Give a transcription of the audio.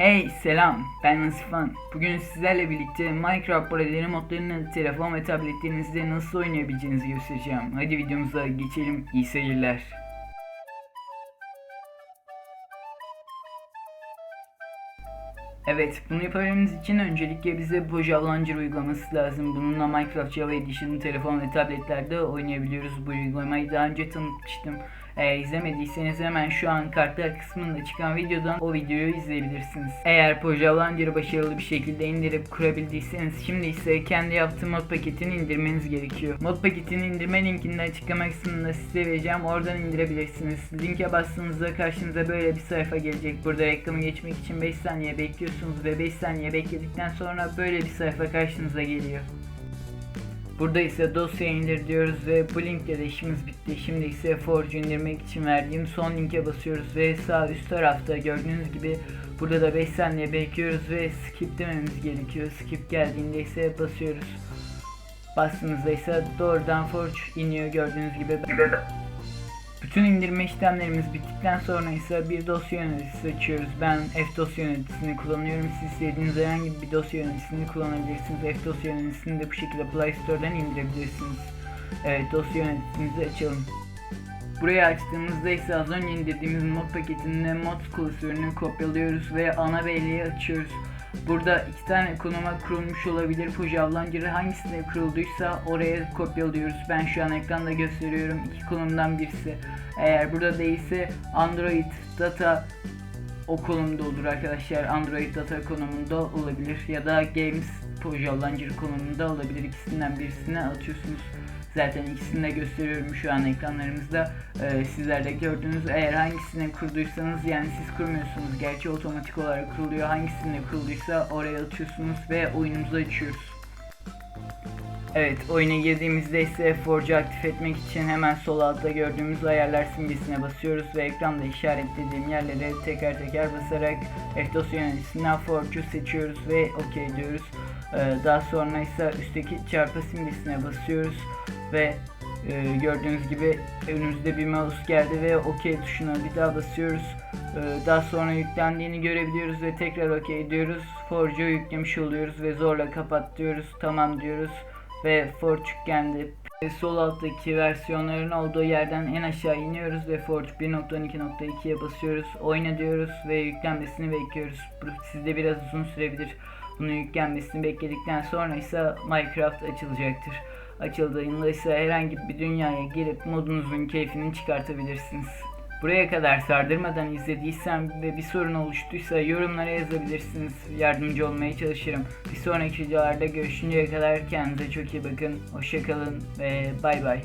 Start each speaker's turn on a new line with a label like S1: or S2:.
S1: Hey selam ben Nasifan. Bugün sizlerle birlikte Minecraft paralel modlarını telefon ve tabletlerinizde nasıl oynayabileceğinizi göstereceğim. Hadi videomuza geçelim. İyi seyirler. Evet, bunu yapabilmemiz için öncelikle bize Bojav Launcher uygulaması lazım. Bununla Minecraft Java Edition'ı telefon ve tabletlerde oynayabiliyoruz. Bu uygulamayı daha önce tanıtmıştım. Eğer izlemediyseniz hemen şu an kartlar kısmında çıkan videodan o videoyu izleyebilirsiniz. Eğer Bojav Launcher'ı başarılı bir şekilde indirip kurabildiyseniz şimdi ise kendi yaptığım mod paketini indirmeniz gerekiyor. Mod paketini indirme linkini açıklama kısmında size vereceğim. Oradan indirebilirsiniz. Linke bastığınızda karşınıza böyle bir sayfa gelecek. Burada reklamı geçmek için 5 saniye bekliyorsunuz ve 5 saniye bekledikten sonra böyle bir sayfa karşınıza geliyor. Burada ise dosya indir diyoruz ve bu linkle de işimiz bitti. Şimdi ise Forge indirmek için verdiğim son linke basıyoruz ve sağ üst tarafta gördüğünüz gibi burada da 5 saniye bekliyoruz ve skip dememiz gerekiyor. Skip geldiğinde ise basıyoruz. Bastığınızda ise doğrudan Forge iniyor gördüğünüz gibi. Bütün indirme işlemlerimiz bittikten sonra ise bir dosya yöneticisi açıyoruz. Ben F dosya yöneticisini kullanıyorum. Siz istediğiniz herhangi bir dosya yöneticisini kullanabilirsiniz. F dosya yöneticisini de bu şekilde Play Store'dan indirebilirsiniz. Evet dosya yöneticimizi açalım. Buraya açtığımızda ise az önce indirdiğimiz mod paketinde mod klasörünü kopyalıyoruz ve ana belleği açıyoruz. Burada iki tane konuma kurulmuş olabilir. Fuji Avlancır'ı hangisine kurulduysa oraya kopyalıyoruz. Ben şu an ekranda gösteriyorum. iki konumdan birisi. Eğer burada değilse Android Data o konumda olur arkadaşlar. Android Data konumunda olabilir. Ya da Games Fuji Avlancır konumunda olabilir. İkisinden birisine atıyorsunuz. Zaten ikisini de gösteriyorum şu an ekranlarımızda. Ee, sizler de gördünüz. Eğer hangisine kurduysanız yani siz kurmuyorsunuz. Gerçi otomatik olarak kuruluyor. Hangisine kurulduysa oraya atıyorsunuz ve oyunumuzu açıyoruz. Evet oyuna girdiğimizde ise Forge'u aktif etmek için hemen sol altta gördüğümüz ayarlar simgesine basıyoruz ve ekranda işaretlediğim yerlere teker teker basarak FDOS yöneticisinden Forge'u seçiyoruz ve OK diyoruz. Ee, daha sonra ise üstteki çarpı simgesine basıyoruz ve e, gördüğünüz gibi önümüzde bir mouse geldi ve OK tuşuna bir daha basıyoruz. Ee, daha sonra yüklendiğini görebiliyoruz ve tekrar OK diyoruz. Forge'u yüklemiş oluyoruz ve zorla kapat diyoruz. Tamam diyoruz ve Forge yüklendi. Ve Sol alttaki versiyonların olduğu yerden en aşağı iniyoruz ve Forge 1.12.2'ye basıyoruz. Oyna diyoruz ve yüklenmesini bekliyoruz. Bu sizde biraz uzun sürebilir. Bunun yüklenmesini bekledikten sonra ise Minecraft açılacaktır. Açıldığında ise herhangi bir dünyaya girip modunuzun keyfini çıkartabilirsiniz. Buraya kadar sardırmadan izlediysem ve bir sorun oluştuysa yorumlara yazabilirsiniz. Yardımcı olmaya çalışırım. Bir sonraki videolarda görüşünceye kadar kendinize çok iyi bakın. Hoşçakalın ve bay bay.